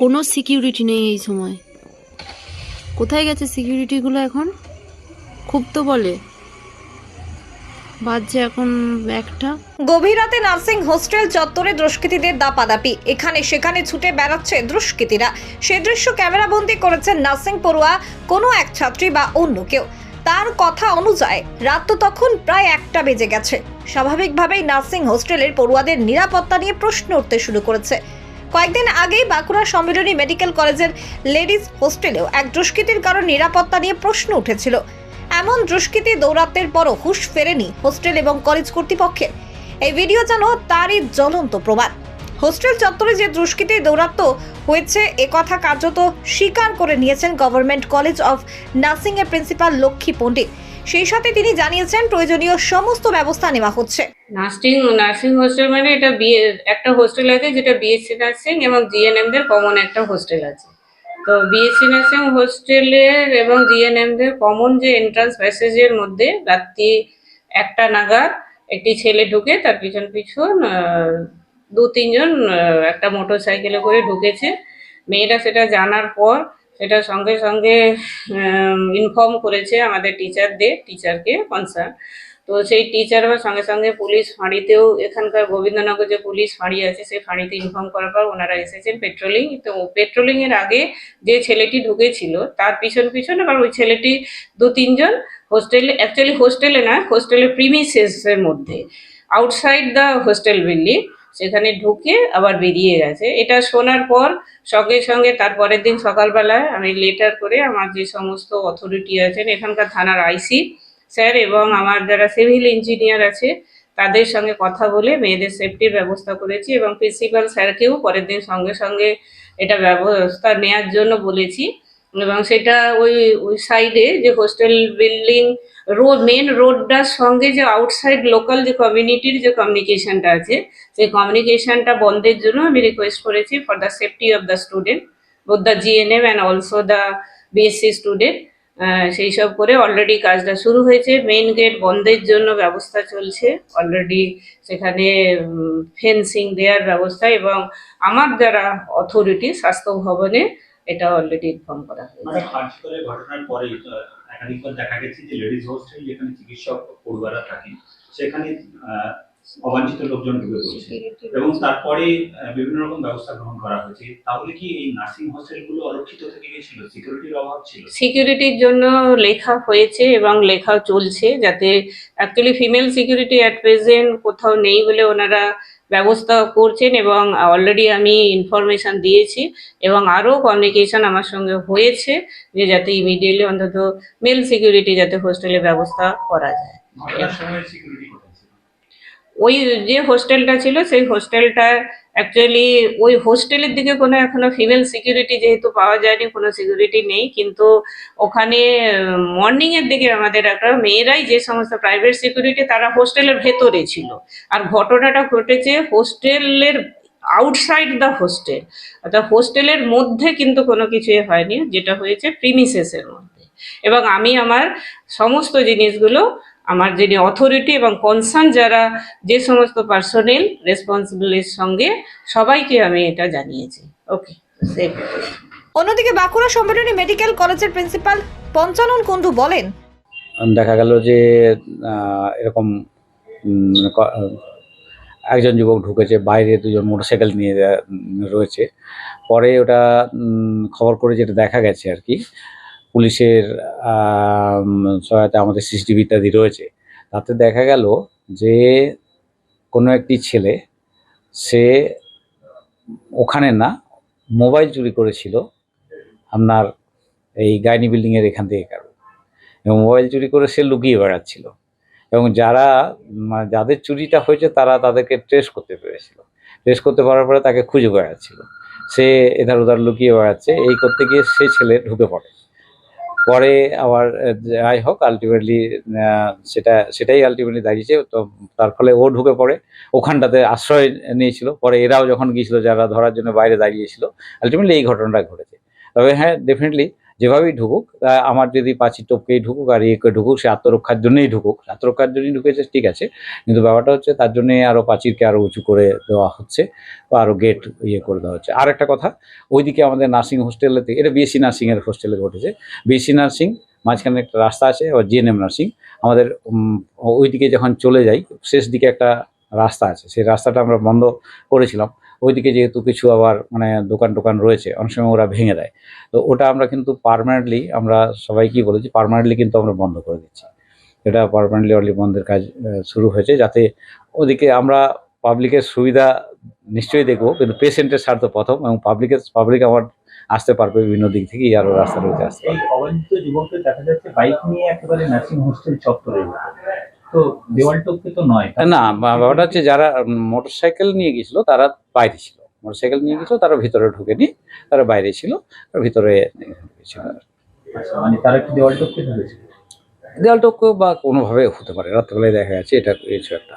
কোনো সিকিউরিটি নেই এই সময়। কোথায় গেছে সিকিউরিটিগুলো এখন? খুব তো বলে। বাজছে এখন একটা। গভীর রাতে নার্সিং হোস্টেল চত্বরে দুষ্কৃতীদের দাপাদাপি। এখানে সেখানে ছুটে বেড়াচ্ছে দুষ্কৃতীরা। সে দৃশ্য ক্যামেরাবন্দি করেছেন নার্সিং পড়ুয়া কোনো এক ছাত্রী বা অন্য কেউ। তার কথা অনুযায়ী, রাত তো তখন প্রায় একটা বেজে গেছে। স্বাভাবিকভাবেই নার্সিং হোস্টেলের পড়ুয়াদের নিরাপত্তা নিয়ে প্রশ্ন উঠতে শুরু করেছে। কয়েকদিন আগেই বাঁকুড়া সম্মিলনী মেডিকেল কলেজের লেডিজ হোস্টেলেও এক দুষ্কৃতির কারণ নিরাপত্তা নিয়ে প্রশ্ন উঠেছিল। এমন দুষ্কৃতী দৌরাত্মের পরও হুশ ফেরেনি হোস্টেল এবং কলেজ কর্তৃপক্ষের। এই ভিডিও যেন তারই জ্বলন্ত প্রমাণ। হোস্টেল চত্বরে যে দুষ্কৃতী দৌরাত্ম হয়েছে একথা কার্যত স্বীকার করে নিয়েছেন গভর্নমেন্ট কলেজ অফ নার্সিং এর প্রিন্সিপাল লক্ষ্মী পণ্ডিত। সেই সাথে তিনি জানিয়েছেন প্রয়োজনীয় সমস্ত ব্যবস্থা নেওয়া হচ্ছে। নার্সিং নার্সিং হোস্টেল মানে এটা বিএ একটা হোস্টেল আছে যেটা বিএসসি নার্সিং এবং জিএনএমদের কমন একটা হোস্টেল আছে। তো বিএসসি নার্সিং হোস্টেলের এবং জিএনএমদের কমন যে এন্ট্রান্স প্যাসেজের মধ্যে রাত্রি একটা নাগাদ একটি ছেলে ঢুকে তার পিছন পিছন দু তিনজন একটা মোটর সাইকেলে করে ঢুকেছে। মেয়েরা সেটা জানার পর সেটা সঙ্গে সঙ্গে ইনফর্ম করেছে আমাদের টিচারদের টিচারকে কনসার্ন তো সেই টিচার বা সঙ্গে সঙ্গে পুলিশ ফাঁড়িতেও, এখানকার গোবিন্দনগর যে পুলিশ ফাঁড়ি আছে, সেই ফাঁড়িতে ইনফর্ম করার পর ওনারা এসেছেন পেট্রোলিং তো পেট্রোলিং এর আগে যে ছেলেটি ঢুকেছিল, তার পিছন পিছন আবার ওই ছেলেটি দু তিনজন হোস্টেলে অ্যাকচুয়ালি হোস্টেলে না হোস্টেলের প্রিমিসেসের মধ্যে আউটসাইড দ্য হোস্টেল বিল্ডিং সেখানে ঢুকে আবার বেরিয়ে গেছে। এটা শোনার পর সঙ্গে সঙ্গে তার পরের দিন সকালবেলায় আমি লেটার করে আমার যে সমস্ত অথরিটি আছেন, এখানকার থানার আইসি স্যার এবং আমার যারা সিভিল ইঞ্জিনিয়ার আছে, তাদের সঙ্গে কথা বলে মেয়েদের সেফটির ব্যবস্থা করেছি এবং প্রিন্সিপাল স্যারকেও পরের দিন সঙ্গে সঙ্গে এটা ব্যবস্থা নেয়ার জন্য বলেছি। এবং সেটা ওই ওই সাইডে যে হোস্টেল বিল্ডিং রোড মেন রোডটার সঙ্গে যে আউটসাইড লোকাল যে কমিউনিটির যে কমিউনিকেশনটা আছে, সেই কমিউনিকেশনটা বন্ধের জন্য আমি রিকোয়েস্ট করেছি for the safety of the student both the GNM and also the BSc student সেই সব করে অলরেডি কাজটা শুরু হয়েছে। মেইন গেট বন্ধের জন্য ব্যবস্থা চলছে। অলরেডি সেখানে ফেন্সিং দেওয়ার ব্যবস্থা এবং আমার যারা অথরিটি স্বাস্থ্য ভবনে এটা অলরেডি ইনফর্ম করা হয়েছে। একাধিকবার দেখা গেছে যে লেডিস হোস্টেল যেখানে চিকিৎসক পড়ুয়ারা থাকেন সেখানে অবাঞ্ছিত লোকজন ঢুকে পড়ছে। এবং তারপরে বিভিন্ন রকম ব্যবস্থা গ্রহণ করা হয়েছে। তাহলে কি এই নার্সিং হোস্টেলগুলো অরক্ষিত থেকে গেছিল? সিকিউরিটির অভাব ছিল? সিকিউরিটির জন্য লেখা হয়েছে এবং লেখা চলছে যাতে actually female security at present কোথাও নেই বলে ওনারা ব্যবস্থা করছেন এবং অলরেডি আমি ইনফরমেশান দিয়েছি এবং আরও কমিউনিকেশান আমার সঙ্গে হয়েছে যে যাতে ইমিডিয়েটলি অন্তত মেল সিকিউরিটি যাতে হোস্টেলের ব্যবস্থা করা যায়। ওই যে হোস্টেলটা ছিল সেই হোস্টেলটা অ্যাকচুয়ালি ওই হোস্টেলের দিকে কোনো এখনও ফিমেল সিকিউরিটি যেহেতু পাওয়া যায়নি, কোনো সিকিউরিটি নেই। কিন্তু ওখানে মর্নিং এর দিকে আমাদের একটা মেয়েরাই যে সমস্ত প্রাইভেট সিকিউরিটি তারা হোস্টেলের ভেতরে ছিল। আর ঘটনাটা ঘটেছে হোস্টেলের আউটসাইড দ্য হোস্টেল অর্থাৎ হোস্টেলের মধ্যে কিন্তু কোনো কিছুই হয়নি, যেটা হয়েছে প্রিমিসেসের মধ্যে। এবং আমি আমার সমস্ত জিনিসগুলো আমার যিনি অথরিটি এবং কনসার্ন যারা যে সমস্ত পার্সোনেল রেসপন্সিবিলিটির সঙ্গে সবাইকে আমি এটা জানিয়েছি। ওকে সেফ অন্যদিকে বাঁকুড়া সম্মিলনী মেডিকেল কলেজের প্রিন্সিপাল পঞ্চানন কুণ্ডু বলেন দেখা গেল যে এরকম একজন যুবক ঢুকেছে বাইরে দুজন মোটরসাইকেল নিয়ে রয়েছে। পরে ওটা খবর করে যেটা দেখা গেছে আর কি পুলিশের সহায়তা আমাদের সিসিটিভি ইত্যাদি রয়েছে। তাতে দেখা গেল যে কোনো একটি ছেলে, সে ওখানে না মোবাইল চুরি করেছিল আপনার এই গাইনি বিল্ডিংয়ের এখান থেকে কারও। এবং মোবাইল চুরি করে সে লুকিয়ে বেড়াচ্ছিল। এবং যারা মানে যাদের চুরিটা হয়েছে তারা তাদেরকে ট্রেস করতে পেরেছিল। ট্রেস করতে পারার পরে তাকে খুঁজে বেড়াচ্ছিল। সে এধার ওধার লুকিয়ে বেড়াচ্ছে। এই করতে গিয়ে সে ছেলে ঢুকে পড়ে। পরে আবার যাই হোক আলটিমেটলি সেটা, সেটাই আলটিমেটলি দাঁড়িয়েছে। তো তার ফলে ও ঢুকে পড়ে। ওখানটাতে আশ্রয় নিয়েছিল। পরে এরাও যখন গিয়েছিল, যারা ধরার জন্য বাইরে দাঁড়িয়েছিল আলটিমেটলি এই ঘটনাটা ঘটেছে। তবে হ্যাঁ ডেফিনেটলি যেভাবেই ঢুকুক আমার যদি পাঁচির টপকেই ঢুকুক আর ইয়ে করে ঢুকুক, সে আত্মরক্ষার জন্যই ঢুকুক। আত্মরক্ষার জন্যই ঢুকেছে, ঠিক আছে। কিন্তু ব্যাপারটা হচ্ছে তার জন্যে আরও পাঁচিরকে আরও উঁচু করে দেওয়া হচ্ছে বা আরও গেট ইয়ে করে দেওয়া হচ্ছে। আর একটা কথা, ওইদিকে আমাদের নার্সিং হোস্টেলেতে এটা বিএসসি নার্সিংয়ের হোস্টেলে ঘটেছে। বিএসসি নার্সিং, মাঝখানে একটা রাস্তা আছে, আবার জিএনএম নার্সিং। আমাদের ওইদিকে যখন চলে যাই, শেষ দিকে একটা রাস্তা আছে। সেই রাস্তাটা আমরা বন্ধ করেছিলাম। ওইদিকে যেহেতু কিছু আবার মানে দোকান টোকান রয়েছে, অনেক সময় ওরা ভেঙে দেয়। তো ওটা আমরা কিন্তু পার্মানেন্টলি আমরা সবাইকেই বলেছি পার্মানেন্টলি কিন্তু আমরা বন্ধ করে দিচ্ছি। এটা পার্মানেন্টলি অলরেডি বন্ধের কাজ শুরু হয়েছে যাতে ওদিকে আমরা পাবলিকের সুবিধা নিশ্চয়ই দেখব, কিন্তু পেশেন্টের স্বার্থ প্রথম এবং পাবলিকের পাবলিক আমার আসতে পারবে বিভিন্ন দিক থেকেই আরও রাস্তা রয়েছে আসতে পারবে। দেখা যাচ্ছে বাইক নিয়ে একেবারে নার্সিং হোস্টেল চত্বরে। তো দেওয়াল টপকে তো নয় না ব্যাপারটা হচ্ছে যারা মোটরসাইকেল নিয়ে গেছিল তারা বাইরে ছিল। মোটর সাইকেল নিয়ে গেছিল তারা ভিতরে ঢুকেনি তারা বাইরে ছিল আর ভিতরে ঢুকেছিল আচ্ছা, মানে তারা কি দেওয়াল টপকে ঢুকেছে? দেওয়াল টপকে বা কোনোভাবে হতে পারে রাত্রেবেলায় দেখা গেছে এটা কিছু একটা।